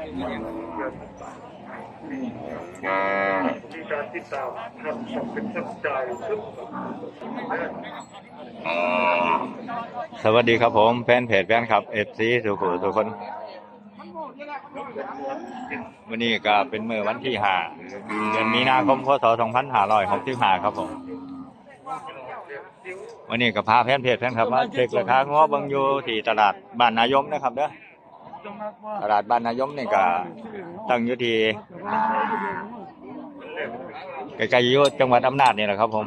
มีการติดตามทำส่งเป็นสัจใจซึ่งสวัสดีครับผมแฟนเพจแฟนคลับเอฟซีสุขุทุกคนวันนี้ก็เป็นเมื่อวันที่ห้าเดือนมีนาคมพศ2565ครับผม วันนี้ก็พาแฟนเพจแฟนคลับมาเช็คราคาง้อบังอยู่ที่ตลาดบ้านนายมนะครับเด้อ ตลาดบ้านนายมนี่ก็ตั้งอยู่ที่ใกล้ๆอยู่จังหวัดอำนาจนี่แหละครับ ผม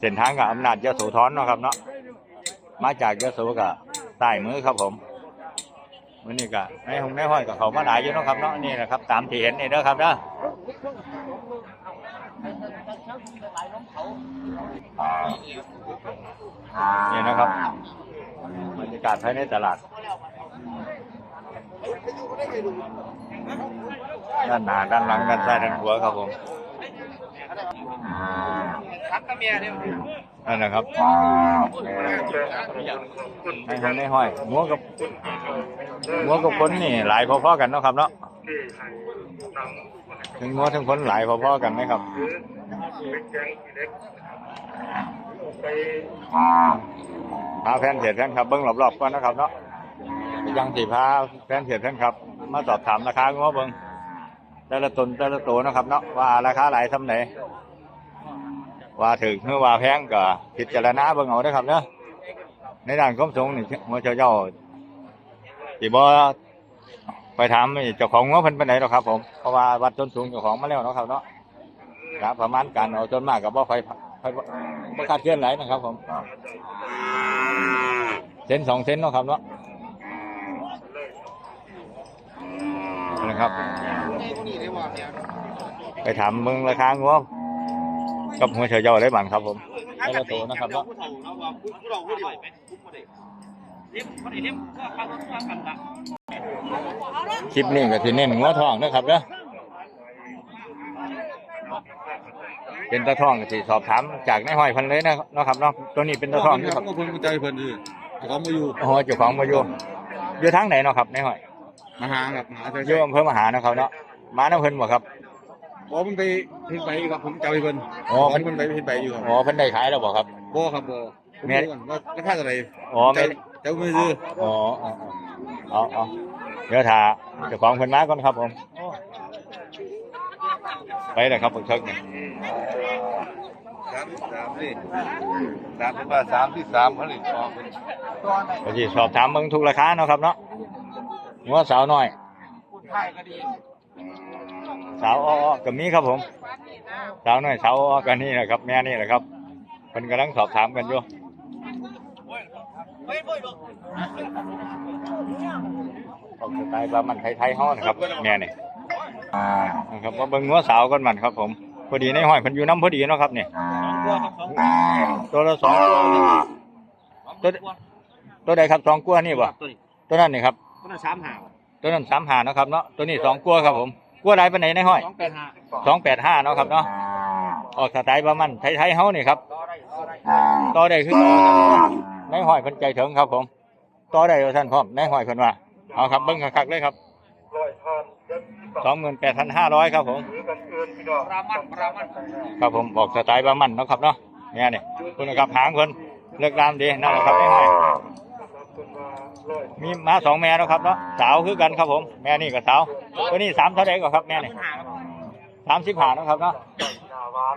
เส้นทางกับอำนาจยโสธรเนาะครับเนาะมาจากยโสกับใต้มือครับผมวันนี้ก็ในหงในห้อยกับเขามาหลายอยู่เนาะครับเนาะนี่นะครับตามที่เห็นนี่เด้อครับเด้อนี่นะครับบรรยากาศภายในตลาด ด้านหน้าด้านหลังด้านซ้ายด้านขวาครับผมครับก็เมียเนี่ยนั่นนะครับในหงในห้อยงัวกับงัวกับคนนี่หลายพอๆกันเนาะครับเนาะที่ให้นำถึงงัวถึงคนหลายพอๆกันไหมครับหรือเป็นเล็กไปพาแฟนเพจแฟนครับเบิ้งรอบๆก่อนนะครับเนาะ ยังสิพาแฟนเพจแฟนครับ มาสอบถามราคางัวเบิ้งแต่ละตนแต่ละตัวนะครับเนาะว่าราคาหลายทำไหนว่าถึงเมื่อว่าแพงก็พิจารณาเบิ้งเอาเด้ครับเนาะในด้านความสูงนี่งัวเจ้าเจ้าสิบ่ไปถามเจ้าของงัวเพิ่นไปไหนหรอกครับ ผมเพราะว่าวัดต้นสูงเจ้าของมาแล้วเนาะครับเนาะครับประมาณการเอาจนมากกับบ่ค่อยค่คาดเคลื่อนไหลนะครับ ผมเซนสองเซนเนาะครับเนาะนะ ครับ ไปถามมึงราคางัวกับหัวเฉยเจ้าได้บังครับผมได้ละโตนะครับเนาะผู้เฒ่าเราว่าผู้เราผู้ดีไหมผู้บ่ได้เลี้ยงบ่ได้เลี้ยงก็ฟังก็กันละคลิปนี้ก็ที่เน้นงัวทองนะครับเนาะเป็นตะทองที่สอบถามจากในายห้อยเพันเลยนะเนาะครับเนาะตัวนี้เป็นตะทองที่ครับก็เพิ่นใจเพิ่นคือเจ้าของมาอยู่โอ้โหเจ้าของมาอยู่อยู่ทางไหนเนาะครับในายห้อย มาหาครับหาใช่อยู่อำเภอมหานะครับเนาะมาน้ำเพิ่นบ่ครับบ่เพิ่นไปเพิ่นไปครับผมเจ้าเพิ่นอ๋อเพิ่นเพิ่นไปเพิ่นไปอยู่ครับอ๋อเพิ่นได้ขายแล้วบ่ครับบ่ครับบ่ผมแม่ดูก่อนว่าราคาเท่าไหร่อ๋อไม่เจ้าเจ้ามือซื้ออ๋ออ๋ออ๋ออ๋อเดี๋ยวถ่าเจ้าของเพิ่นมาก่อนครับผมไปเลยครับผมเชิญสามสามนี่สามเป็นว่าสามที่สามผลิตออกเป็นก็สิสอบถามเบิ่งทุกราคาเนาะครับเนาะ งัวสาวน้อยสาวอ้อๆก็มีครับผม สาวน้อยสาวอ้อๆกันนี่แหละครับ แม่นี่แหละครับเพิ่นกำลังสอบถามกันอยู่ออกสไตล์บามันไทยๆเฮานะครับ แม่นี่นะครับว่าเบิ่งงัวสาวก่อนมันครับ ผมพอดีในห้อยเพิ่นอยู่น้ำพอดีเนาะครับนี่ตัวละสองตัวตัวใดครับสองกัวนี่บ่ตัวนี้ตัวนั้นนี่ครับ ตัวนั้นสามหาตัวนั้นสามหาเนาะครับเนาะตัวนี้สองกัวครับผมกัวใดเป็นไหนในห้อยสองแปดห้าสองแปดห้าเนาะครับเนาะออกสไตล์ประมันไทยๆเฮานี่ครับต่อได้คือในห้อยเพิ่นใจถึงครับ ผมต่อได้ว่าท่านพร้อมในห้อยเพิ่นว่าเอาครับเบิ่งคักๆเลยครับลอยทานยันสองหมื่นแปดพันห้าร้อยครับผมหรือกันเกินพี่น้องปรามันปรามันครับผมออกสไตล์ประมันเนาะครับเนาะเนี่ยนี่คุณนะครับหางเพิ่นเลือกตามดีนั่นแหละครับในห้อยคน มาลอยมีมาสองแม่เนาะครับเนาะสาวคือกันครับผม แม่นี่กับสาวตัวนี้สามเท่าไหร่ก็ครับแม่นี่หาครับสามสิบห้าเนาะครับเนาะหน้าหวาน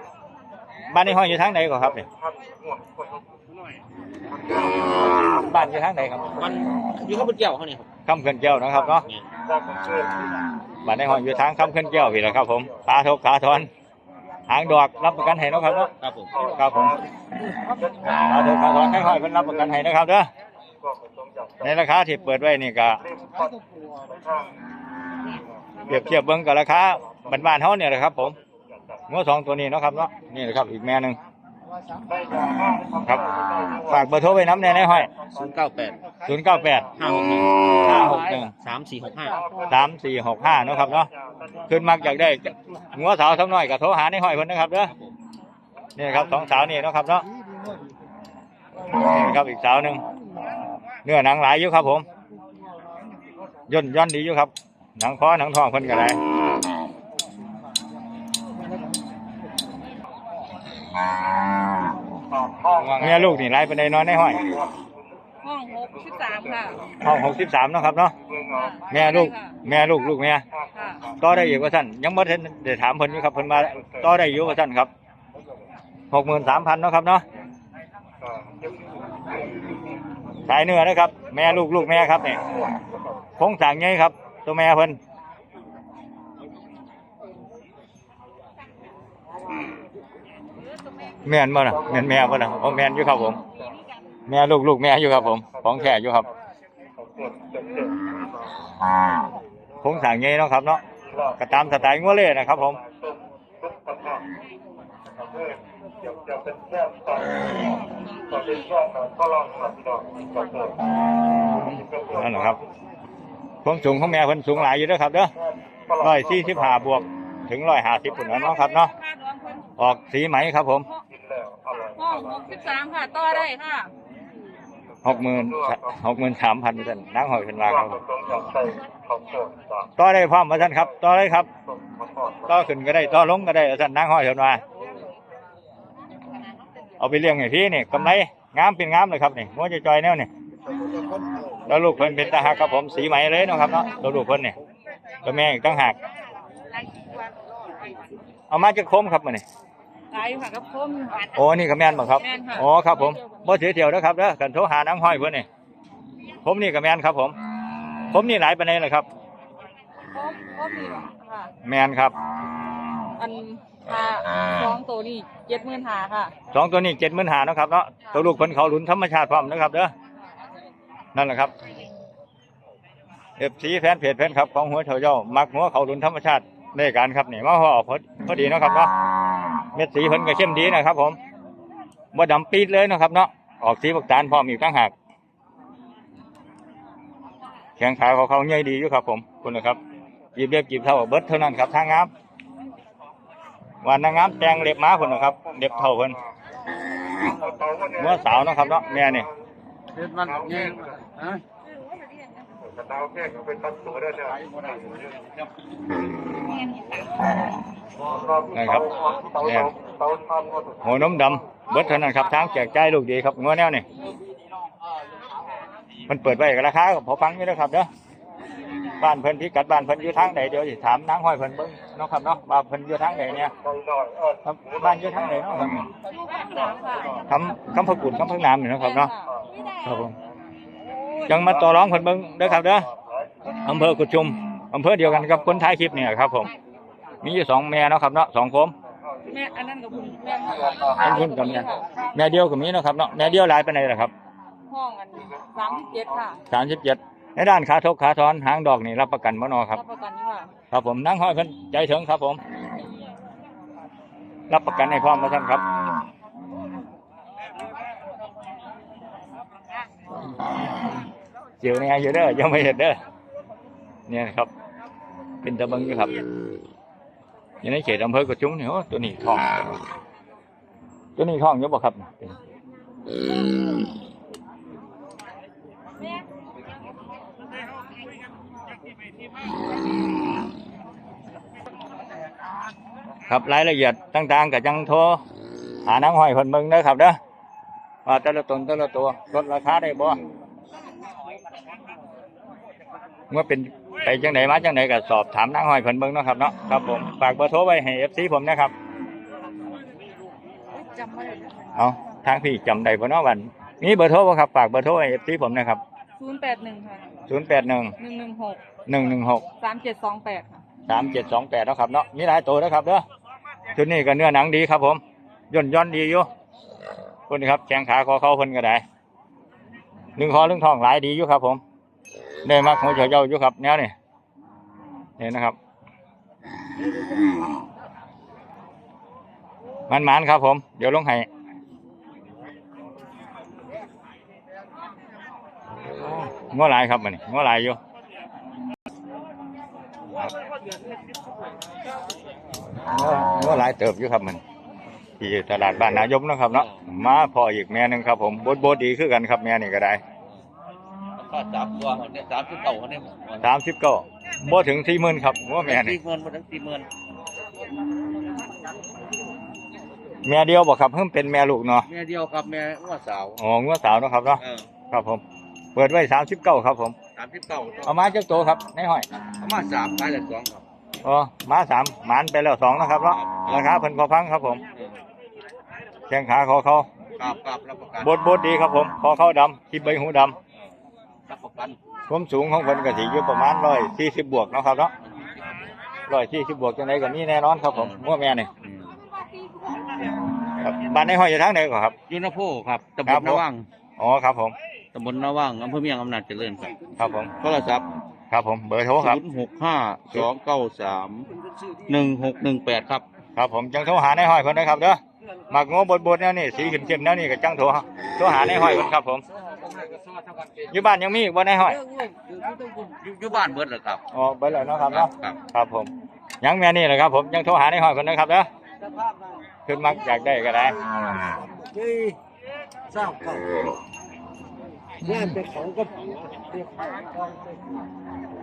บ้านนี้ห้อยอยู่ทางไหนก็ครับนี่พันหัวคนบ้านอยู่ทางไหนครับมันอยู่ข้าวบนแก้วเขาเนี่ยครับคำเขื่อนแก้วเนาะครับเนาะจากกันเกินบ้านนี้ห้อยอยู่ทางคำเขื่อนแก้วพี่แหละครับ ผมขาทกขาทอนหางดอกรับประกันให้เนาะครับเนาะครับผมครับผมขาทกขาทอนให้ห้อยเพิ่นรับประกันให้นะครับเด้อก็ต้องจับ ในราคาที่เปิดไว้นี่ก็เล่มพันข้างเปรียบเทียบเบิ่งกับราคาบ้านๆเฮาเนี่ยแหละครับผมงัวสองตัวนี้เนาะครับเนาะนี่แหละครับอีกแม่หนึงได้ยาห้าครับฝากเบอร์โทรไว้น้ำแน่ในห้อยศูนย์เก้าแปดศูนย์เก้าแปดห้าหกหนึ่งห้าหกหนึ่งสามสี่หกห้าสามสี่หกห้าเนาะครับเนาะขึ้นมักอยากได้งัวสาวสักหน่อยก็โทรหาในห้อยเพิ่นนะครับเด้อนี่ครับสองสาวนี่เนาะครับเนาะนี่ครับอีกสาวหนึ่ง เนื้อหนังหลายอยู่ครับ ผมย่นย่อนดีอยู่ครับ หนังคอหนังทองเพิ่นก็ได้แม่ลูกนี่ไล่ไปในนอนในห้อยห้องหกสิบสามค่ะห้องหกสิบสามเนาะครับเนาะแม่ลูก แม่ลูกลูกแม่ค่ะต่อได้อีกว่าท่านยังบ่ทันได้ถามเพิ่นอยู่ครับเพิ่นมาต่อได้อยู่ว่าท่านครับหกหมื่นสามพันเนาะครับเนาะ สายเนื้อนะครับ แม่ลูกลูกแม่ครับเนี่โคงสั่งไงครับ ตัวแม่เพิ่นแม่นบ่ล่ะแม่นแม่บ่ล่ะโอ้แม่นอยู่ครับผม แม่ลูกลูกแม่อยู่ครับผมของแท้อยู่ครับคงสั่งไงเนาะครับเนาะก็ตามสไตล์งัวเล่นะครับผม จะเป็นแค่ตอนตอนเป็นช่ก็ลองหลับดอกกับเกิดนั่นแหละครับความสูงของแม่เพิ่นสูงหลายอยู่เด้อครับเด้อร้อยสี่สิบห้าบวกถึงร้อยห้าสิบปุ่นเนาะครับเนาะออกสีไหมครับผมห้องหกสิบสามค่ะต่อได้ค่ะหกหมื่นหกหมื่นสามพันเปอร์เซ็นต์นั่งหอยเป็นว่าครับผมต้องอยากใส่ข้าวโพดจากต่อได้พร้อมมาท่านครับต่อได้ครับต้อขึ้นก็ได้ต่อลงก็ได้ท่านนั่งหอยเป็นว่า เอาไปเลี้ยงไงพี่นี่กำไรงามเป็นงามเลยครับนี่มัวจะจอยแนวนี่แล้วลูกเพิ่นเป็นตาหักครับผมสีไหมเลยเนาะครับเนาะตัวลูกเพิ่นนี่ตัวแม่อีกตั้งหักเอามาจะคมครับมันนี่หลายอยู่ค่ะกับคมโอ้นี่ก็แม่นบ่ครับแม่นค่ะอ๋อครับผมบ่เสียเที่ยวนะครับเด้อกันโทรหาน้ำห้อยเพิ่นนี่ผมนี่ก็แม่นครับ ผม ผมนี่หลายปานใดล่ะครับคมคมนี่ค่ะแม่นครับ อัน หาสองตัวนี่เจ็ดหมื่นหาค่ะ สองตัวนี้75,000เนาะครับเนาะตัวลูกเพิ่นเขาหลุนธรรมชาติพร้อมนะครับเด้อนั่นแหละครับ FC แฟนเพจแฟนครับของหัวเฉาเจ้ามักหัวเขาหลุนธรรมชาติได้การครับนี่มาพอออกพอพอดีเนาะครับเนาะเม็ดสีเพิ่นก็เข้มดีนะครับ ผมบ่ดำปีดเลยเนาะครับเนาะออกสีบักตาลพร้อมอีกต่างหากแข้งขาเขาเขาใหญ่ดีอยู่ครับ ผมคุณนะครับจีบเล็บจีบเท่าเบิดเท่านั้นครับทางงาม วันนางงามแต่งเล็บม้าคนนะครับเล็บเท่าคนเมื่อสาวเนาะครับเนาะแม่นี่เฮ็ดมันเงี้ยฮะกระเตาแค่เป็นตัดตัวได้เลยนะครับเตาแม่เตาทานหมดหัวนมดำเบิดเท่านั้นครับทางแจกจ่ายลูกดีครับงัวแนวนี่มันเปิดไว้กับราคาก็พอฟังอยู่นะครับเด้อ บ้านเพิ่นพิกัดบ้านเพิ่นอยู่ทางไหนเดี๋ยวสิถามนางห้อยเพิ่นเบิ่งเนาะครับเนาะว่าเพิ่นอยู่ทางไหนเนี่ยหน่อยหน่อยเออครับบ้านอยู่ทางไหนเนาะครับลูกข้างหลังค่ะคำคำพะกุดคำพักน้ำนี่เนาะครับเนาะครับผมจังมาต่อร้องเพิ่นเบิ่งเด้อครับเด้ออำเภอกุดชุมอำเภอเดียวกันกับคนท้ายคลิปเนี่ยครับ ผม มีอยู่สองแม่เนาะครับเนาะสองโคมแม่อันนั้นกับคุณแม่ค่ะอันคุณกับแม่แม่เดียวก็มีเนาะครับเนาะแม่เดียวหลายปานใดล่ะครับห้องอันสามสิบเจ็ดค่ะสามสิบเจ็ด ในด้านขาทกขาทอนหางดอกนี่รับประกันบ่เนอครับ รับประกันอยู่ค่ะครับผมนั่งห้อยเพิ่นใจถึงครับผม รับประกันให้พร้อมมาท่านครับ เจียวเนี่ยอยู่เด้อยังไม่เห็นเด้อเนี่ยนะครับ เป็นตะเบิงอยู่ครับอยู่ในเขตอำเภอกระจุงนี่โอ้ตัวนี้ทอง ตัวนี้ทองเยอะบ่ครับ ครับรายละเอียดต่างๆกับจังโทรหานางห้อยคนเบิ่งเด้อครับเด้อว่าแต่ละตนแต่ละตัวลดราคาได้บ่เมื่อเป็นไปจังไหนมาจังไหนก็สอบถามนางห้อยเพิ่นเบิ่งเนาะครับเนาะครับผมฝากเบอร์โทรไว้ให้ FC ผมนะครับจำไม่ได้เอาทางพี่จำได้บ่เนาะวันมีเบอร์โทรบ่ครับฝากเบอร์โทรให้ FC ผมนะครับศูนย์แปดหนึ่งค่ะ081 หนึ่งหนึ่งหก116สามเจ็ดสองแปดค่ะสามเจ็ดสองแปดแล้วครับเนาะมีหลายตัวนะครับเด้อชุดนี้ก็เนื้อหนังดีครับผมย่นย่อนดีอยู่คนนี้ครับแข้งขาคอเข้าคนก็ได้ลึงคอลึงท้องหลายดีอยู่ครับ ผมได้มากหัวเฉาเจ้าอยู่ครับแนวนี่เห็นนะครับมันมันๆครับผม เดี๋ยวลงให้ง้อหลายครับมันง้อหลายอยู่ ก็หลายเติบอยู่ครับมันที่ตลาดบ้านนายมเนาะครับเนาะมาพออีกแม่หนึงครับผมบดบดดีคือกันครับแม่นี่ก็ได้ก็สามตัวเนี่ยสามสิบเก้าเนี่ยสามสิบเก้าบ่ถึงสี่หมื่นครับงัวแม่นี่สี่หมื่นมาถึงสี่หมื่นแม่เดียวบ่ครับเพิ่มเป็นแม่ลูกเนาะแม่เดียวครับแม่ว่าสาวอ๋องัวสาวเนาะครับเนาะเออครับผม เปิดไว้สามสิบเก้าครับผมสามสิบเก้าเอามาจักโตครับในห้อยประมาณสามขายละสองครับอ๋อมาสามหมานไปแล้วสองนะครับเนาะราคาเพิ่นพอฟังครับผมแข้งขาคอเขาครับครับรับประกันบดบดดีครับผมคอเขาดำที่ใบหูดรับประกันำความสูงของเพิ่นก็สิอยู่ประมาณร้อยสี่สิบบวกเนาะครับเนาะร้อยสี่สิบบวกจังไดก็มีแน่นอนครับผมงัวแม่นี่ครับบ้านในห้อยอยู่ทางไหนก่อนครับยูนาโพครับตำบครัลบนาว่างอ๋อครับผม ตำบลนาว่างอำเภอเมียงอำนาจเจริญครับครับผม โทรศัพท์ครับผม เบอร์โทรครับ ศูนย์หกห้าสองเก้าสามหนึ่งหกหนึ่งแปดครับ ครับผม จังโทรหาในห้อยเพิ่นนะครับเด้อหมักงัวบดบดๆแนวนี่สีเข้มๆแนวนี่ก็จังโทรหาโทรหาในห้อยเพิ่นครับผมอยู่บ้านยังมีอีกบ่ในห้อย อยู่อยู่บ้านเบิดเหรอครับ อ๋อเบิดแล้วเนาะครับครัเนาะบครับ ครับผม ยังแม่นี่แหละครับผมยังโทรหาในห้อยเพิ่นนะครับเด้อขึ้นมักอยากได้ก็ได้เศร้าเก่า เนี่ยเป็นของก็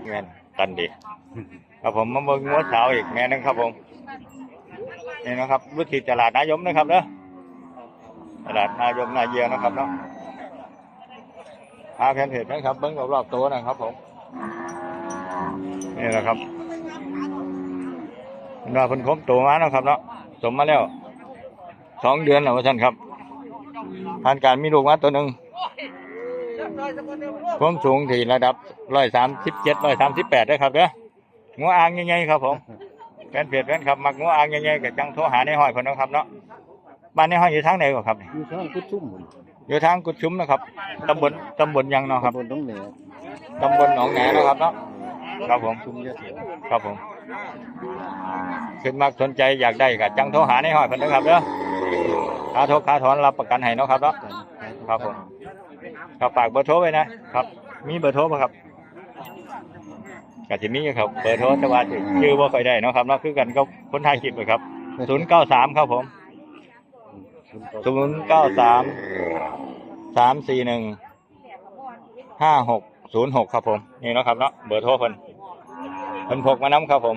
แม่นตันดีครับผมมาเบิ่งงัวสาวอีกแม่หนึงครับผมนี่นะครับวิธีตลาดนายมนะครับเด้อตลาดนายมนาเยียนะครับเนาะพาแฟนเพจนะครับเบิ่งรอบๆตัวนะครับผมนี่แหละครับเพิ่นว่าเพิ่นคมตัวมาแล้วครับเนาะสมมาแล้วสองเดือนแล้วว่าท่านครับผ่านการมีลูกมาตัวหนึ่ง ความสูงที่ระดับร้อยสามสิบเจ็ดร้อยสามสิบแปดด้วยครับเด้องัวอ่างใหญ่ๆครับผมแฟนเพจแฟนครับมักงัวอ่างใหญ่ๆกับจังโทรหาในห้อยคนนะครับเนาะบ้านในห้อยอยู่ทางไหนก่อนครับอยู่ช่องกุดชุ่มหมดอยู่ทางกุดชุมนะครับตำบลตำบลยังเนาะครับบนต้องเหนือตำบลหนองแหนเนาะครับเนาะครับผมชุ่มเยอะเสียครับผมขึ้นมากสนใจอยากได้กับจังโทรหาในห้อยคนนะครับเด้อค่าโทรค่าถอนรับประกันให้เนาะครับเนาะครับผม ครับฝากเบอร์โทรไว้นะครับ มีเบอร์โทรป่ะครับก็จะมีอยู่ครับ เบอร์โทรแต่ว่าชื่อว่าค่อยได้เนาะครับเนาะคือกันก็คนไทยคลิปเลยครับศูนย์เก้าสามครับผมศูนย์เก้าสามสามสี่หนึ่งห้าหกศูนย์หกครับผม นี่เนาะครับเนาะเบอร์โทรเพิ่นเพิ่นพกมาน้ำครับผม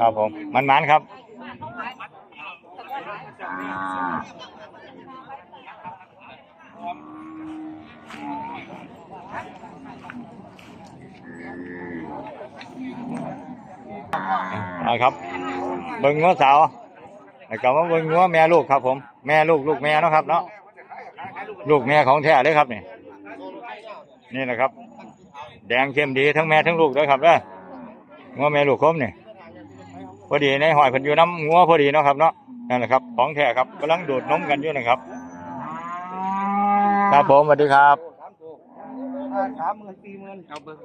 ครับผม มันมันครับ อ่าครับเบิ่งงัวสาวแล้วก็มาเบิ่งงัวแม่ลูกครับ ผมแม่ลูกลูกแม่เนาะครับเนาะลูกแม่ของแท้เลยครับนี่นี่นะครับ แดงเข้มดีทั้งแม่ทั้งลูกด้วยครับเด้องัวแม่ลูกคมนี่พอดีในหอยเพิ่นอยู่น้ำงัวพอดีเนาะครับเนาะนั่นแหละครับ ของแท้ครับกำลังดูดนมกันอยู่นะครับ ครับผมสวัสดีครับ สามหมื่นสี่หมื่นเอาเบอร์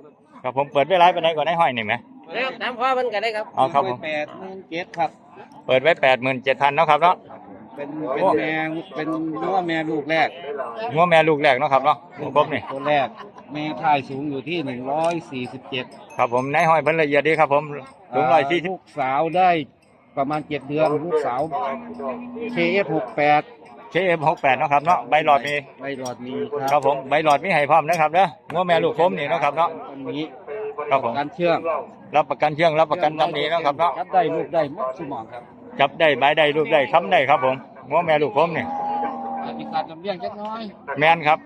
ครับผมเปิดไว้ไลฟ์ไปไหนก่อนในห้อยนี่ไหมเร็วตามข้อมันกันได้ครับเอาครับผมแปดหมื่นเจ็ดครับ เปิดไว้แปดหมื่นเจ็ดพันเนาะครับเนาะเป็นเป็นแม่เป็นน้อแม่ลูกแรกงัวแม่ลูกแรกเนาะครับเนาะลูกครบนี่ตัวแรก แม่ท่ายสูงอยู่ที่หนึ่งร้อยสี่สิบเจ็ดครับผมในห้อยเพิ่นละเอียดดีครับผมสูงร้อยสี่สิบลูกสาวได้ประมาณเจ็ดเดือนลูกสาว KF หกแปด เคเอ็มหกแปดนาะครับเนาะใบหลอดมีใบหลอดมีครับผมใบหลอดมีให้พร้อมนะครับเด้องัวแม่ลูกคมนี่เนาะครับเนาะอันนี้ครับผมการเชื่องรับประกันเชื่องรับประกันตำหนิเนาะครับเนาะจับได้ลูกได้หมดสมองครับจับได้ใบได้ลูกได้ค้ำได้ครับผมงัวแม่ลูกคมนี่อาจจะขาดลำเลี้ยงจักหน้อยแม่นครับ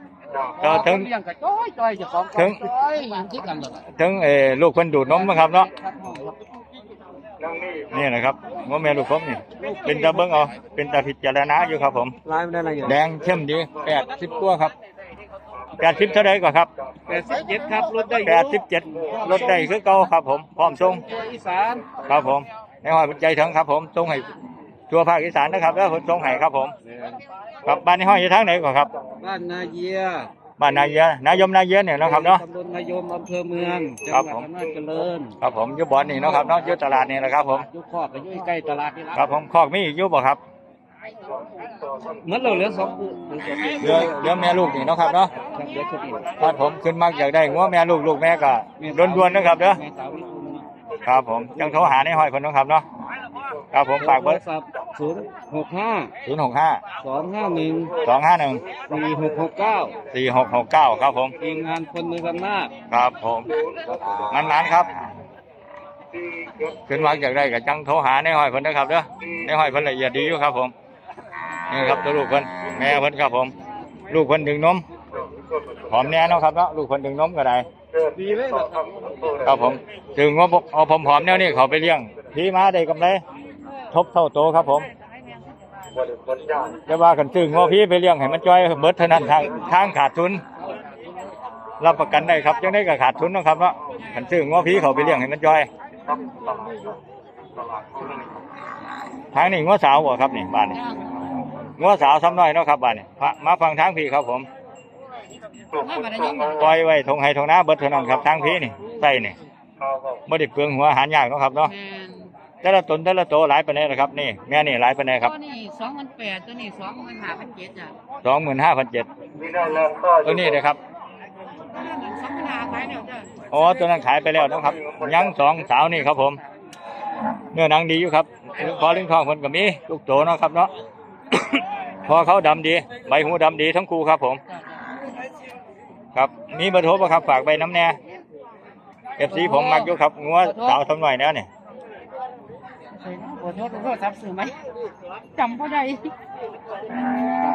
ก็ถึงลำเลี้ยงก็จ้อยจ้อยเจะของถึงจ้อยอย่างที่กันเลยถึงเออลูกเพิ่นดูดนมนะครับเนาะครับผมครับ นี่นะครับงัวแม่ลูกคมนี่ เป็นตาเบิ่งเอาเป็นตาพิจารณาอยู่ครับ ผมลายไม่ได้อะไรอยู่แดงเข้มดีแปดสิบกว่าครับแปดสิบเท่าไรก่อนครับแปดสิบเจ็ดครับรถได้อยู่แปดสิบเจ็ดรถได้คือเก่าครับ ผมพร้อมส่งตัวอีสานครับผมในหอยใจถึงครับ ผมส่งให้ทั่วภาคอีสานนะครับ แล้วผมส่งให้ครับผม ครับบ้านในห้อยอยู่ทางไหนก่อนครับ บ้านนาเยีย บ้านนายเยอะนายมนายเยอะเนี่ยเนาะครับเนาะ ตำบลนายมอำเภอเมืองจังครัหบวัดผม อำนาจเจริญครับผมอยู่บ่อนนี่เนาะครับเนาะอยู่ตลาดนี่แหละครับ ผมยุคคอกก็อยู่ใกล้ตลาดนี่ละครับผมคอกมีอีกอยู่บ่ครับเหมือนเราเหลือสองคู่เหลือสองคู่เรือเรือแม่ลูกนี่เนาะครับเนาะครับเหลือชุดเดียวครับผมขึ้นมากอยากได้งัวแม่ลูกลูกแม่ก็ด่วนๆนะครับเด้อแม่สาวนี่คุณครับผมจังโทรหาในห้อยคนเนาะครับเนาะ ครับผมฝากเบอร์ โทรศัพท์ศูนย์หกห้าศูนย์หกห้าสองห้าหนึ่งสองห้าหนึ่งสี่หกหกเก้าสี่หกหกเก้าครับผม ทีมงานคนมือกันมากครับผมงั้นนั้นครับขึ้นวางจากได้กับจังโทรหาในห้อยเพิ่นนะครับเด้อในห้อยเพิ่นละเอียดดีอยู่ครับผมนี่ครับตัวลูกเพิ่นแม่เพิ่นครับผม ลูกเพิ่นดึงนมหอมแน่เนาะครับเนาะลูกเพิ่นดึงนมก็ได้ดีเลยนะครับครับผมถึงว่าเอาผมผอมๆแนวนี้เขาไปเลี้ยงพี่มาได้กำไร ทบเท่าโตครับผมบริบทยากจะว่ากันซึ่งว่าพี่ไปเลี้ยงให้มันจ้อยเบิดเท่านั้นทางทางขาดทุน รับประกันได้ครับจังได้ก็ขาดทุนเนาะครับเนาะกันซึ่งว่าพี่เขาไปเลี้ยงให้มันจ้อยครับตลาดตลาดทุนทางนี้งัวสาวบ่ครับนี่บ้านนี่งัวสาวซ้ำน้อยเนาะครับบ้านนี่พะมาฟังทางพี่ครับผมปลูกคนตรงมาปล่อยไว้ทงไห้ทงนาเบิดเท่านั้นครับทางพี่นี่ใส่นี่ข้าวก็บ่ได้เปลืองหัวอาหารยากเนาะครับเนาะ แมนแต่ละตนแต่ละโตหลายปานใดนะครับนี่แม่นี่หลายปานใดครับตัวนี้สองพันแปดตัวนี้สองพันห้าพันเจ็ดจ้ะ25,700มีได้แรงก็ตัวนี้นะครับตัวนั้นสองพันห้าขายแล้วจ้ะอ๋อตัวนั้นขายไปแล้วนะครับ ยังสองสาวนี่ครับผม เนื้อหนังดีอยู่ครับพอลิ้นทองเพิ่นก็มีลูกโตเนาะครับเนาะพอเขาดำดี ใบหูดำดีทั้งคู่ครับผม ครับมีเบอร์โทรป่ะครับฝากใบน้ำแน่เอฟซีผมมักอยู่ครับงัวสาวทำหน่อยแล้วเนี่ยเบ อร์โทรโทรศัพท์สื่อไหมจำพ่อใด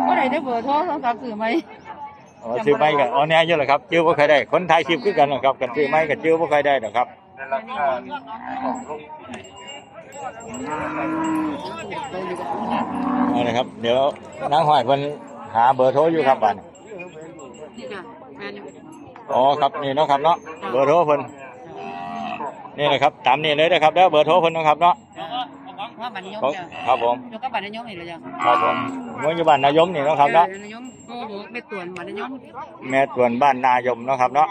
พ่อใดได้เบอร์โทรโทรศัพท์สื่อไหมอ๋อซื้อไม้กับอ๋อแน่เยอะเลยครับจิ้วบ่เคยได้ คนไทยชิบคือกันนะครับ กันซื้อไม้กับจิ้วบ่เคยได้หรอกครับในราคาของลูกเอาเลยครับ เดี๋ยวนางห้อยเพิ่นหาเบอร์โทรอยู่ครับบ้านนี่จ้ะแมนอ๋อครับนี่เนาะครับเนาะเบอร์โทรเพิ่นนี่เลยครับ ตามนี้เลยนะครับแล้วเบอร์โทรเพิ่นเนาะครับเนาะ ว่าบัตรนิยมของจ้ะครับผมแล้วก็บัตรนิยมนี่เลยจ้ะครับผมเมื่ออยู่บ้านนายมนี่เนาะครับเนาะบัตรนิยมโอ้โหไม่ตวนบัตรนิยมแม่ตวนบ้านนายมเนาะครับเนาะ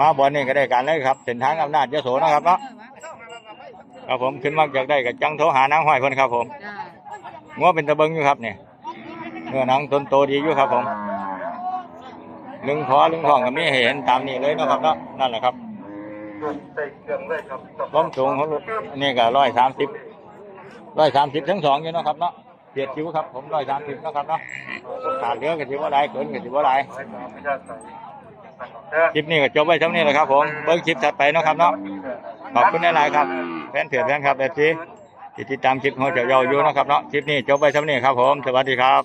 มาบ่อนนี่ก็ได้การเลยครับเส้นทางอำนาจยโสเนาะครับเนาะครับผมขึ้นมาจากได้ก็จังโทรหานางห้อยเพิ่นครับผมจ้ะงัวเป็นตะเบิงอยู่ครับนี่เนื้อหนังต้นโตดีอยู่ครับผมลึงคอลึงท้องก็มีให้เห็นตามนี้เลยเนาะครับเนาะนั่นแหละครับ ใส่เครื่องเลยครับความสูงของลูกนี่ก็ร้อยสามสิบร้อยสามสิบทั้งสองอยู่เนาะครับเนาะเสียดชิวครับผมร้อยสามสิบนาะครับเนาะขาดเหลือก็ถือว่าไรเกินก็ถือว่าไรคลิปนี้ก็จบไว้เท่านี้แหละครับ ผมเบิ้งคลิปถัดไปเนาะครับเนาะขอบคุณหลายๆครับแฟนเถื่อนแฟนครับเอฟซีติดตามคลิปของเจ้าเยาอยู่นะครับเนาะคลิปนี้จบไว้เท่านี้ครับผม สวัสดีครับ